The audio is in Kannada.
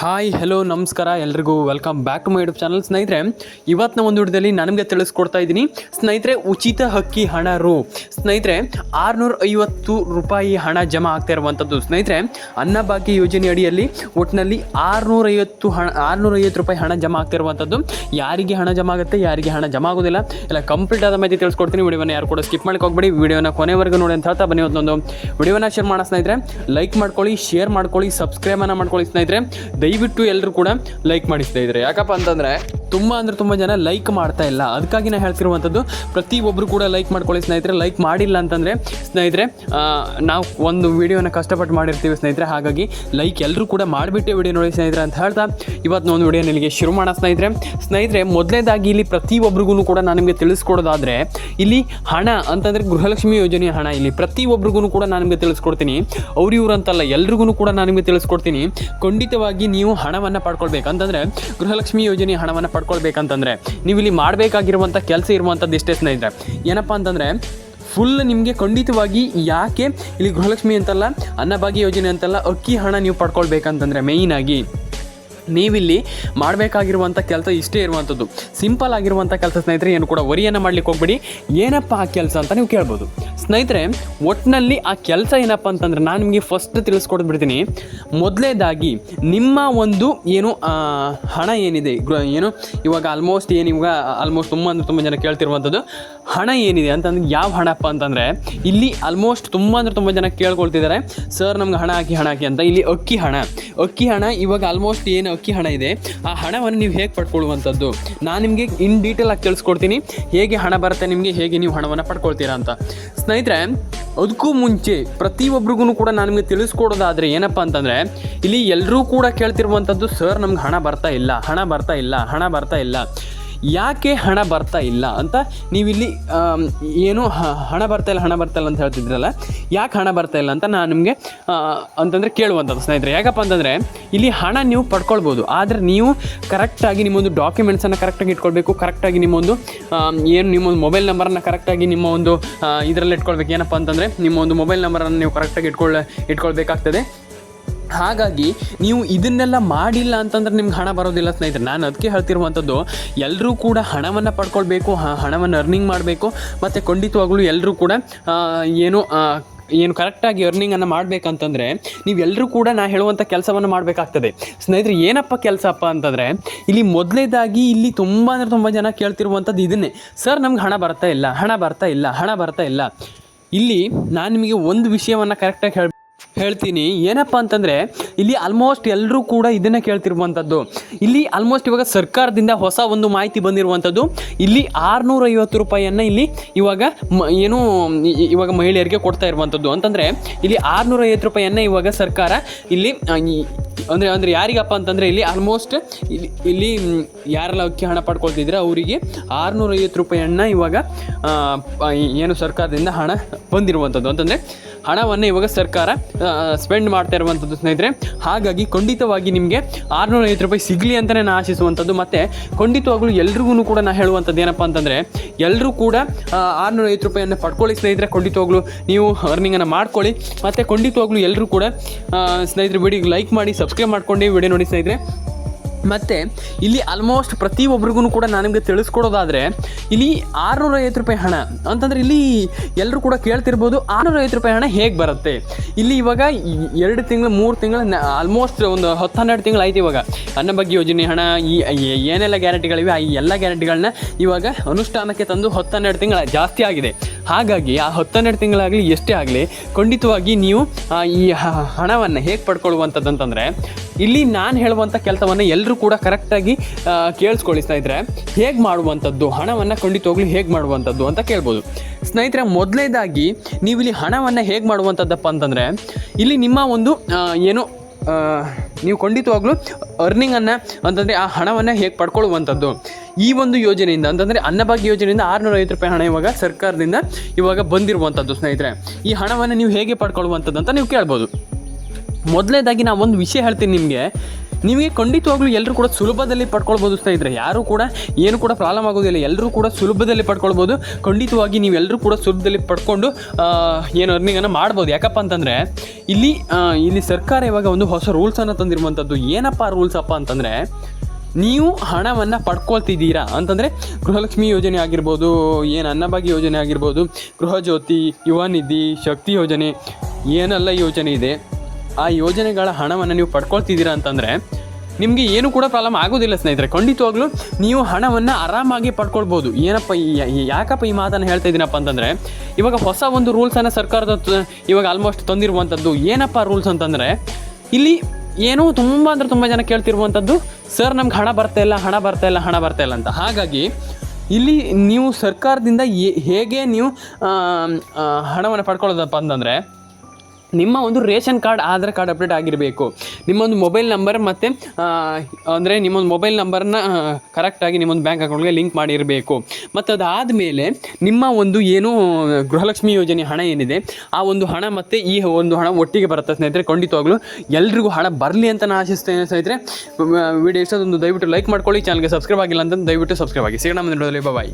ಹಾಯ್ ಹಲೋ ನಮಸ್ಕಾರ, ಎಲ್ರಿಗೂ welcome back to my YouTube channel ಸ್ನೇಹಿತರೆ, ಇವತ್ತಿನ ಒಂದು ವಿಡಿಯೋದಲ್ಲಿ ನನಗೆ ತಿಳಿಸ್ಕೊಡ್ತಾ ಇದ್ದೀನಿ. ಸ್ನೇಹಿತರೆ, ಉಚಿತ ಹಕ್ಕಿ ಹಣ ರು. ಸ್ನೇಹಿತರೆ ಆರುನೂರ ಐವತ್ತು ರೂಪಾಯಿ ಹಣ ಜಮಾ ಆಗ್ತಾ ಇರುವಂಥದ್ದು ಸ್ನೇಹಿತರೆ ಅನ್ನಭಾಗ್ಯ ಯೋಜನೆ ಅಡಿಯಲ್ಲಿ ಒಟ್ಟಿನಲ್ಲಿ ಆರುನೂರೈವತ್ತು ಹಣ ಆರುನೂರ ಐವತ್ತು ರೂಪಾಯಿ ಹಣ ಜಮಾ ಆಗ್ತಾ ಇರುವಂಥದ್ದು ಯಾರಿಗೆ ಹಣ ಜಮಾ ಆಗುತ್ತೆ, ಯಾರಿಗೆ ಹಣ ಜಮಾ ಆಗೋದಿಲ್ಲ. ಎಲ್ಲ ಕಂಪ್ಲೀಟ್ ಆದ ಮಾಹಿತಿ ತಿಳಿಸ್ಕೊಡ್ತೀನಿ. ವಿಡಿಯೋನ ಯಾರು ಕೂಡ ಸ್ಕಿಪ್ ಮಾಡಕ್ಕೆ ಹೋಗ್ಬೇಡಿ ವಿಡಿಯೋನ ಕೊನೆವರೆಗೂ ನೋಡಿ ಅಂತ ಹೇಳ್ತಾ ಬನ್ನಿ ಒಂದೊಂದು ವಿಡಿಯೋನ ಶೇರ್ ಮಾಡೋ ಸ್ನೇಹಿತರೆ. ಲೈಕ್ ಮಾಡ್ಕೊಳ್ಳಿ ಶೇರ್ ಮಾಡ್ಕೊಳ್ಳಿ ಸಬ್ಸ್ಕ್ರೈಬನ್ನು ಮಾಡ್ಕೊಳ್ಳಿ ಸ್ನೇಹಿತರೆ. ದಯವಿಟ್ಟು ಎಲ್ಲರೂ ಕೂಡ ಲೈಕ್ ಮಾಡಿಸ್ತಾ ಇದ್ದಾರೆ ಯಾಕಪ್ಪ ಅಂತಂದರೆ ತುಂಬ ಅಂದರೆ ತುಂಬ ಜನ ಲೈಕ್ ಮಾಡ್ತಾ ಇಲ್ಲ. ಅದಕ್ಕಾಗಿ ನಾನು ಹೇಳ್ತಿರುವಂಥದ್ದು ಪ್ರತಿಯೊಬ್ಬರು ಕೂಡ ಲೈಕ್ ಮಾಡ್ಕೊಳ್ಳಿ ಸ್ನೇಹಿತರೆ. ಲೈಕ್ ಮಾಡಿಲ್ಲ ಅಂತಂದರೆ ಸ್ನೇಹಿತರೆ ನಾವು ಒಂದು ವಿಡಿಯೋನ ಕಷ್ಟಪಟ್ಟು ಮಾಡಿರ್ತೀವಿ ಸ್ನೇಹಿತರೆ. ಹಾಗಾಗಿ ಲೈಕ್ ಎಲ್ಲರೂ ಕೂಡ ಮಾಡಿಬಿಟ್ಟೆ ವಿಡಿಯೋ ನೋಡಿ ಸ್ನೇಹಿತರೆ ಅಂತ ಹೇಳ್ತಾ ಇವತ್ತು ಒಂದು ವಿಡಿಯೋ ನಿಮಗೆ ಶುರು ಮಾಡೋ ಸ್ನೇಹಿತರೆ. ಸ್ನೇಹಿತರೆ, ಮೊದಲೇದಾಗಿ ಇಲ್ಲಿ ಪ್ರತಿಯೊಬ್ಬರಿಗೂ ಕೂಡ ನಾನು ನಿಮಗೆ ತಿಳಿಸ್ಕೊಡೋದಾದರೆ, ಇಲ್ಲಿ ಹಣ ಅಂತಂದರೆ ಗೃಹಲಕ್ಷ್ಮಿ ಯೋಜನೆಯ ಹಣ ಇಲ್ಲಿ ಪ್ರತಿಯೊಬ್ಬರಿಗೂ ಕೂಡ ನಾನು ನಿಮಗೆ ತಿಳಿಸ್ಕೊಡ್ತೀನಿ. ಅವ್ರು ಇವ್ರು ಅಂತಲ್ಲ ಎಲ್ರಿಗೂ ಕೂಡ ನಾನು ನಿಮಗೆ ತಿಳಿಸ್ಕೊಡ್ತೀನಿ. ಖಂಡಿತವಾಗಿ ನೀವು ಹಣವನ್ನು ಪಡ್ಕೊಳ್ಬೇಕಂತಂದ್ರೆ ಗೃಹಲಕ್ಷ್ಮಿ ಯೋಜನೆ ಹಣವನ್ನು ಪಡ್ಕೊಳ್ಬೇಕಂತಂದರೆ ನೀವು ಇಲ್ಲಿ ಮಾಡಬೇಕಾಗಿರುವಂಥ ಕೆಲಸ ಇರುವಂಥದ್ದು ಇಷ್ಟೇ ಸ್ನೇಹಿತರೆ, ಏನಪ್ಪ ಅಂತಂದರೆ ಫುಲ್ ನಿಮಗೆ ಖಂಡಿತವಾಗಿ ಯಾಕೆ ಇಲ್ಲಿ ಗೃಹಲಕ್ಷ್ಮಿ ಅಂತಲ್ಲ, ಅನ್ನಭಾಗ್ಯ ಯೋಜನೆ ಅಂತಲ್ಲ, ಅಕ್ಕಿ ಹಣ ನೀವು ಪಡ್ಕೊಳ್ಬೇಕಂತಂದರೆ ಮೇಯ್ನಾಗಿ ನೀವಿಲ್ಲಿ ಮಾಡಬೇಕಾಗಿರುವಂಥ ಕೆಲಸ ಇಷ್ಟೇ ಇರುವಂಥದ್ದು ಸಿಂಪಲ್ ಆಗಿರುವಂಥ ಕೆಲಸ ಸ್ನೇಹಿತರೆ, ಏನು ಕೂಡ ವರಿಯನ್ನು ಮಾಡ್ಲಿಕ್ಕೆ ಹೋಗ್ಬೇಡಿ. ಏನಪ್ಪ ಆ ಕೆಲಸ ಅಂತ ನೀವು ಕೇಳ್ಬೋದು. ಸ್ನೇಹಿತರೆ ಒಟ್ಟಿನಲ್ಲಿ ಆ ಕೆಲಸ ಏನಪ್ಪ ಅಂತಂದ್ರೆ ನಾನು ನಿಮಗೆ ಫಸ್ಟ್ ತಿಳಿಸ್ಕೊಡ್ಬಿಡ್ತೀನಿ ಮೊದಲೇದಾಗಿ ನಿಮ್ಮ ಒಂದು ಏನು ಹಣ ಏನಿದೆ ಏನು, ಇವಾಗ ಆಲ್ಮೋಸ್ಟ್ ಏನು ಇವಾಗ ಆಲ್ಮೋಸ್ಟ್ ತುಂಬ ಅಂದ್ರೆ ತುಂಬ ಜನ ಕೇಳ್ತಿರುವಂಥದ್ದು ಹಣ ಏನಿದೆ ಅಂತಂದ್ರೆ ಯಾವ ಹಣಪ್ಪ ಅಂತಂದರೆ, ಇಲ್ಲಿ ಆಲ್ಮೋಸ್ಟ್ ತುಂಬ ಅಂದರೆ ತುಂಬ ಜನ ಕೇಳ್ಕೊಳ್ತಿದ್ದಾರೆ. ಸರ್ ನಮ್ಗೆ ಹಣ ಹಾಕಿ ಹಣ ಹಾಕಿ ಅಂತ. ಇಲ್ಲಿ ಅಕ್ಕಿ ಹಣ. ಅಕ್ಕಿ ಹಣ, ಇವಾಗ ಆಲ್ಮೋಸ್ಟ್ ಏನು ಅಕ್ಕಿ ಹಣ ಇದೆ, ಆ ಹಣವನ್ನು ನೀವು ಹೇಗೆ ಪಡ್ಕೊಳ್ಳುವಂಥದ್ದು? ನಾನು ನಿಮಗೆ ಇನ್ ಡೀಟೇಲ್ ಆಗಿ ತಿಳಿಸ್ಕೊಡ್ತೀನಿ. ಹೇಗೆ ಹಣ ಬರುತ್ತೆ ನಿಮಗೆ, ಹೇಗೆ ನೀವು ಹಣವನ್ನು ಪಡ್ಕೊಳ್ತೀರಾ ಅಂತ. ಸ್ನೇಹಿತರೆ ಅದಕ್ಕೂ ಮುಂಚೆ ಪ್ರತಿಯೊಬ್ಬರಿಗೂ ಕೂಡ ನಾನು ನಿಮಗೆ ತಿಳಿಸ್ಕೊಡೋದಾದರೆ ಏನಪ್ಪ ಅಂತಂದರೆ, ಇಲ್ಲಿ ಎಲ್ಲರೂ ಕೂಡ ಕೇಳ್ತಿರುವಂಥದ್ದು, ಸರ್, ನಮ್ಗೆ ಹಣ ಬರ್ತಾ ಇಲ್ಲ, ಹಣ ಬರ್ತಾ ಇಲ್ಲ, ಹಣ ಬರ್ತಾ ಇಲ್ಲ. ಯಾಕೆ ಹಣ ಬರ್ತಾ ಇಲ್ಲ ಅಂತ ನೀವಿಲ್ಲಿ ಏನು ಹಣ ಬರ್ತಾ ಇಲ್ಲ, ಹಣ ಬರ್ತಾ ಇಲ್ಲ ಅಂತ ಹೇಳ್ತಿದ್ರಲ್ಲ, ಯಾಕೆ ಹಣ ಬರ್ತಾ ಇಲ್ಲ ಅಂತ ನಾನು ನಿಮಗೆ ಅಂತಂದರೆ ಕೇಳುವಂಥದ್ದು ಸ್ನೇಹಿತರೆ. ಯಾಕಪ್ಪ ಅಂತಂದರೆ, ಇಲ್ಲಿ ಹಣ ನೀವು ಪಡ್ಕೊಳ್ಬೋದು, ಆದರೆ ನೀವು ಕರೆಕ್ಟಾಗಿ ನಿಮ್ಮೊಂದು ಡಾಕ್ಯುಮೆಂಟ್ಸನ್ನು ಕರೆಕ್ಟಾಗಿ ಇಟ್ಕೊಳ್ಬೇಕು ಕರೆಕ್ಟಾಗಿ ನಿಮ್ಮೊಂದು ಏನು ನಿಮ್ಮೊಂದು ಮೊಬೈಲ್ ನಂಬರನ್ನು ಕರೆಕ್ಟಾಗಿ ನಿಮ್ಮ ಒಂದು ಇದರಲ್ಲಿ ಇಟ್ಕೊಳ್ಬೇಕು. ಏನಪ್ಪ ಅಂತಂದರೆ, ನಿಮ್ಮ ಒಂದು ಮೊಬೈಲ್ ನಂಬರನ್ನು ನೀವು ಕರೆಕ್ಟಾಗಿ ಇಟ್ಕೊಳ್ಳ ಇಟ್ಕೊಳ್ಬೇಕಾಗ್ತದೆ. ಹಾಗಾಗಿ ನೀವು ಇದನ್ನೆಲ್ಲ ಮಾಡಿಲ್ಲ ಅಂತಂದ್ರೆ ನಿಮ್ಗೆ ಹಣ ಬರೋದಿಲ್ಲ ಸ್ನೇಹಿತರೆ. ನಾನು ಅದಕ್ಕೆ ಹೇಳ್ತಿರುವಂಥದ್ದು ಎಲ್ಲರೂ ಕೂಡ ಹಣವನ್ನು ಪಡ್ಕೊಳ್ಬೇಕು ಹಣವನ್ನು ಅರ್ನಿಂಗ್ ಮಾಡಬೇಕು, ಮತ್ತು ಖಂಡಿತವಾಗ್ಲೂ ಎಲ್ಲರೂ ಕೂಡ ಏನು ಏನು ಕರೆಕ್ಟಾಗಿ ಅರ್ನಿಂಗನ್ನು ಮಾಡಬೇಕಂತಂದರೆ ನೀವೆಲ್ಲರೂ ಕೂಡ ನಾ ಹೇಳುವಂಥ ಕೆಲಸವನ್ನು ಮಾಡಬೇಕಾಗ್ತದೆ. ಸ್ನೇಹಿತರೆ, ಏನಪ್ಪ ಕೆಲಸಪ್ಪ ಅಂತಂದರೆ, ಇಲ್ಲಿ ಮೊದಲೇದಾಗಿ ಇಲ್ಲಿ ತುಂಬ ಅಂದರೆ ತುಂಬ ಜನ ಕೇಳ್ತಿರುವಂಥದ್ದು ಇದನ್ನೇ. ಸರ್, ನಮ್ಗೆ ಹಣ ಬರ್ತಾ ಇಲ್ಲ, ಹಣ ಬರ್ತಾ ಇಲ್ಲ, ಹಣ ಬರ್ತಾ ಇಲ್ಲ. ಇಲ್ಲಿ ನಾನು ನಿಮಗೆ ಒಂದು ವಿಷಯವನ್ನು ಕರೆಕ್ಟಾಗಿ ಹೇಳಿ ಹೇಳ್ತೀನಿ. ಏನಪ್ಪ ಅಂತಂದರೆ, ಇಲ್ಲಿ ಆಲ್ಮೋಸ್ಟ್ ಎಲ್ಲರೂ ಕೂಡ ಇದನ್ನೇ ಕೇಳ್ತಿರುವಂಥದ್ದು. ಇಲ್ಲಿ ಆಲ್ಮೋಸ್ಟ್ ಇವಾಗ ಸರ್ಕಾರದಿಂದ ಹೊಸ ಒಂದು ಮಾಹಿತಿ ಬಂದಿರುವಂಥದ್ದು. ಇಲ್ಲಿ ಆರುನೂರೈವತ್ತು ರೂಪಾಯಿಯನ್ನು ಇಲ್ಲಿ ಇವಾಗ ಏನು ಇವಾಗ ಮಹಿಳೆಯರಿಗೆ ಕೊಡ್ತಾ ಇರುವಂಥದ್ದು. ಅಂತಂದರೆ, ಇಲ್ಲಿ ಆರುನೂರೈವತ್ತು ರೂಪಾಯಿಯನ್ನು ಇವಾಗ ಸರ್ಕಾರ ಇಲ್ಲಿ ಅಂದರೆ ಅಂದರೆ ಯಾರಿಗಪ್ಪ ಅಂತಂದರೆ, ಇಲ್ಲಿ ಆಲ್ಮೋಸ್ಟ್ ಇಲ್ಲಿ ಇಲ್ಲಿ ಯಾರೆಲ್ಲ ಅಕ್ಕಿ ಹಣ ಪಡ್ಕೊಳ್ತಿದ್ರೆ ಅವರಿಗೆ ಆರುನೂರೈವತ್ತು ರೂಪಾಯಿಯನ್ನು ಇವಾಗ ಏನು ಸರ್ಕಾರದಿಂದ ಹಣ ಬಂದಿರುವಂಥದ್ದು. ಅಂತಂದರೆ ಹಣವನ್ನು ಇವಾಗ ಸರ್ಕಾರ ಸ್ಪೆಂಡ್ ಮಾಡ್ತಾ ಇರುವಂಥದ್ದು ಸ್ನೇಹಿತರೆ. ಹಾಗಾಗಿ ಖಂಡಿತವಾಗಿ ನಿಮಗೆ ಆರುನೂರ ಐವತ್ತು ರೂಪಾಯಿ ಸಿಗಲಿ ಅಂತಲೇ ನಾನು ಆಶಿಸುವಂಥದ್ದು ಮತ್ತು ಖಂಡಿತವಾಗ್ಲೂ ಎಲ್ರಿಗೂ ಕೂಡ ನಾನು ಹೇಳುವಂಥದ್ದು ಏನಪ್ಪ ಅಂತಂದರೆ ಎಲ್ಲರೂ ಕೂಡ ಆರುನೂರ ಐವತ್ತು ರೂಪಾಯಿಯನ್ನು ಪಡ್ಕೊಳ್ಳಿ ಸ್ನೇಹಿತರೆ. ಖಂಡಿತವಾಗ್ಲೂ ನೀವು ಅರ್ನಿಂಗನ್ನು ಮಾಡ್ಕೊಳ್ಳಿ. ಮತ್ತು ಖಂಡಿತವಾಗ್ಲೂ ಎಲ್ಲರೂ ಕೂಡ ಸ್ನೇಹಿತರೆ ವಿಡಿಯೋಗೆ ಲೈಕ್ ಮಾಡಿ ಸಬ್ಸ್ಕ್ರೈಬ್ ಮಾಡ್ಕೊಂಡು ವಿಡಿಯೋ ನೋಡಿ ಸ್ನೇಹಿತರೆ. ಮತ್ತು ಇಲ್ಲಿ ಆಲ್ಮೋಸ್ಟ್ ಪ್ರತಿಯೊಬ್ಬರಿಗೂ ಕೂಡ ನಾನು ನಿಮಗೆ ತಿಳಿಸ್ಕೊಡೋದಾದರೆ, ಇಲ್ಲಿ ಆರುನೂರ ಐವತ್ತು ರೂಪಾಯಿ ಹಣ. ಅಂತಂದರೆ ಇಲ್ಲಿ ಎಲ್ಲರೂ ಕೂಡ ಕೇಳ್ತಿರ್ಬೋದು ಆರುನೂರ ಐವತ್ತು ರೂಪಾಯಿ ಹಣ ಹೇಗೆ ಬರುತ್ತೆ. ಇಲ್ಲಿ ಇವಾಗ ಎರಡು ತಿಂಗಳು, ಮೂರು ತಿಂಗಳು ಆಲ್ಮೋಸ್ಟ್ ಒಂದು ಹತ್ತು ಹನ್ನೆರಡು ತಿಂಗಳು ಆಯ್ತು ಇವಾಗ. ಅನ್ನಭಾಗ್ಯ ಯೋಜನೆ ಹಣ, ಈ ಏನೆಲ್ಲ ಗ್ಯಾರಂಟಿಗಳಿವೆ ಆ ಎಲ್ಲ ಗ್ಯಾರಂಟಿಗಳನ್ನ ಇವಾಗ ಅನುಷ್ಠಾನಕ್ಕೆ ತಂದು ಹತ್ತು ಹನ್ನೆರಡು ತಿಂಗಳ ಜಾಸ್ತಿ ಆಗಿದೆ. ಹಾಗಾಗಿ ಆ ಹತ್ತನ್ನೆರಡು ತಿಂಗಳಾಗಲಿ ಎಷ್ಟೇ ಆಗಲಿ, ಖಂಡಿತವಾಗಿ ನೀವು ಈ ಹಣವನ್ನು ಹೇಗೆ ಪಡ್ಕೊಳ್ಳುವಂಥದ್ದು ಅಂತಂದರೆ ಇಲ್ಲಿ ನಾನು ಹೇಳುವಂಥ ಕೆಲಸವನ್ನು ಎಲ್ಲರೂ ಕೂಡ ಕರೆಕ್ಟಾಗಿ ಕೇಳಿಸ್ಕೊಳ್ಳಿ ಸ್ನೇಹಿತರೆ ಹೇಗೆ ಮಾಡುವಂಥದ್ದು, ಹಣವನ್ನು ಖಂಡಿತವಾಗ್ಲೂ ಹೇಗೆ ಮಾಡುವಂಥದ್ದು ಅಂತ ಕೇಳ್ಬೋದು. ಸ್ನೇಹಿತರೆ ಮೊದಲನೇದಾಗಿ ನೀವು ಇಲ್ಲಿ ಹಣವನ್ನು ಹೇಗೆ ಮಾಡುವಂಥದ್ದಪ್ಪ ಅಂತಂದರೆ, ಇಲ್ಲಿ ನಿಮ್ಮ ಒಂದು ಏನು ನೀವು ಖಂಡಿತವಾಗ್ಲೂ ಅರ್ನಿಂಗನ್ನು ಅಂತಂದರೆ ಆ ಹಣವನ್ನು ಹೇಗೆ ಪಡ್ಕೊಳ್ಳುವಂಥದ್ದು? ಈ ಒಂದು ಯೋಜನೆಯಿಂದ, ಅಂತಂದರೆ ಅನ್ನಭಾಗ್ಯ ಯೋಜನೆಯಿಂದ ಆರುನೂರ ಐವತ್ತು ರೂಪಾಯಿ ಹಣ ಇವಾಗ ಸರ್ಕಾರದಿಂದ ಇವಾಗ ಬಂದಿರುವಂಥದ್ದು ಸ್ನೇಹಿತರೆ. ಈ ಹಣವನ್ನು ನೀವು ಹೇಗೆ ಪಡ್ಕೊಳ್ಳುವಂಥದ್ದು ಅಂತ ನೀವು ಕೇಳ್ಬೋದು. ಮೊದಲನೇದಾಗಿ ನಾನು ಒಂದು ವಿಷಯ ಹೇಳ್ತೀನಿ ನಿಮಗೆ. ನಿಮಗೆ ಖಂಡಿತವಾಗ್ಲೂ ಎಲ್ಲರೂ ಕೂಡ ಸುಲಭದಲ್ಲಿ ಪಡ್ಕೊಳ್ಬೋದು ಸ್ನೇಹಿತರೆ. ಯಾರು ಕೂಡ ಏನು ಕೂಡ ಪ್ರಾಬ್ಲಮ್ ಆಗೋದಿಲ್ಲ. ಎಲ್ಲರೂ ಕೂಡ ಸುಲಭದಲ್ಲಿ ಪಡ್ಕೊಳ್ಬೋದು. ಖಂಡಿತವಾಗಿ ನೀವೆಲ್ಲರೂ ಕೂಡ ಸುಲಭದಲ್ಲಿ ಪಡ್ಕೊಂಡು ಏನು ಅರ್ನಿಂಗನ್ನು ಮಾಡ್ಬೋದು. ಯಾಕಪ್ಪ ಅಂತಂದರೆ, ಇಲ್ಲಿ ಇಲ್ಲಿ ಸರ್ಕಾರ ಇವಾಗ ಒಂದು ಹೊಸ ರೂಲ್ಸನ್ನು ತಂದಿರುವಂಥದ್ದು ಏನಪ್ಪ ರೂಲ್ಸ್ ಅಪ್ಪ ಅಂತಂದರೆ, ನೀವು ಹಣವನ್ನು ಪಡ್ಕೊಳ್ತಿದ್ದೀರಾ? ಅಂತಂದರೆ, ಗೃಹಲಕ್ಷ್ಮಿ ಯೋಜನೆ ಆಗಿರ್ಬೋದು, ಏನು ಅನ್ನಭಾಗ್ಯ ಯೋಜನೆ ಆಗಿರ್ಬೋದು ಗೃಹಜ್ಯೋತಿ ಯುವ ನಿಧಿ, ಶಕ್ತಿ ಯೋಜನೆ, ಏನೆಲ್ಲ ಯೋಜನೆ ಇದೆ. ಆ ಯೋಜನೆಗಳ ಹಣವನ್ನು ನೀವು ಪಡ್ಕೊಳ್ತಿದ್ದೀರಾ ಅಂತಂದರೆ ನಿಮಗೆ ಏನು ಕೂಡ ಪ್ರಾಬ್ಲಮ್ ಆಗೋದಿಲ್ಲ ಸ್ನೇಹಿತರೆ. ಖಂಡಿತವಾಗ್ಲೂ ನೀವು ಹಣವನ್ನು ಆರಾಮಾಗಿ ಪಡ್ಕೊಳ್ಬೋದು. ಏನಪ್ಪ ಈ ಯಾಕಪ್ಪ ಈ ಮಾತನ್ನು ಹೇಳ್ತಾ ಇದ್ದೀನಪ್ಪ ಅಂತಂದರೆ, ಇವಾಗ ಹೊಸ ಒಂದು ರೂಲ್ಸನ್ನು ಸರ್ಕಾರದ ಇವಾಗ ಆಲ್ಮೋಸ್ಟ್ ತಂದಿರುವಂಥದ್ದು ಏನಪ್ಪ ರೂಲ್ಸ್ ಅಂತಂದರೆ, ಇಲ್ಲಿ ಏನೋ ತುಂಬ ಅಂದರೆ ತುಂಬ ಜನ ಕೇಳ್ತಿರುವಂಥದ್ದು ಸರ್ ನಮ್ಗೆ ಹಣ ಬರ್ತಾ ಇಲ್ಲ, ಹಣ ಬರ್ತಾ ಇಲ್ಲ, ಹಣ ಬರ್ತಾ ಇಲ್ಲ ಅಂತ. ಹಾಗಾಗಿ ಇಲ್ಲಿ ನೀವು ಸರ್ಕಾರದಿಂದ ಹೇಗೆ ನೀವು ಹಣವನ್ನು ಪಡ್ಕೊಳ್ಳೋದಪ್ಪ ಅಂತಂದರೆ ನಿಮ್ಮ ಒಂದು ration card, Aadhaar card update ಆಗಿರಬೇಕು. ನಿಮ್ಮೊಂದು ಮೊಬೈಲ್ ನಂಬರ್ ಮತ್ತು ಅಂದರೆ ನಿಮ್ಮೊಂದು ಮೊಬೈಲ್ ನಂಬರ್ನ ಕರೆಕ್ಟಾಗಿ ನಿಮ್ಮೊಂದು ಬ್ಯಾಂಕ್ ಅಕೌಂಟ್ಗೆ ಲಿಂಕ್ ಮಾಡಿರಬೇಕು. ಮತ್ತು ಅದಾದಮೇಲೆ ನಿಮ್ಮ ಒಂದು ಏನು ಗೃಹಲಕ್ಷ್ಮಿ ಯೋಜನೆ ಹಣ ಏನಿದೆ, ಆ ಒಂದು ಹಣ ಮತ್ತು ಈ ಒಂದು ಹಣ ಒಟ್ಟಿಗೆ ಬರುತ್ತೆ. ಸ್ನೇಹಿತರೆ, ಖಂಡಿತವಾಗ್ಲೂ ಎಲ್ರಿಗೂ ಹಣ ಬರಲಿ ಅಂತ ನಾನು ಆಶಿಸ್ತೇನೆ ಸ್ನೇಹಿತರೆ. ವಿಡಿಯೋ ಇಷ್ಟೊಂದು ದಯವಿಟ್ಟು ಲೈಕ್ ಮಾಡ್ಕೊಳ್ಳಿ. ಚಾನಲ್ಗೆ ಸಬ್ಸ್ಕ್ರೈಬ್ ಆಗಿಲ್ಲ ಅಂತಂದು ದಯವಿಟ್ಟು ಸಬ್ಸ್ಕ್ರೈಬ್ ಆಗಿ. ಸಿಗೋಣ ಮುಂದೆ ಬಾಯ್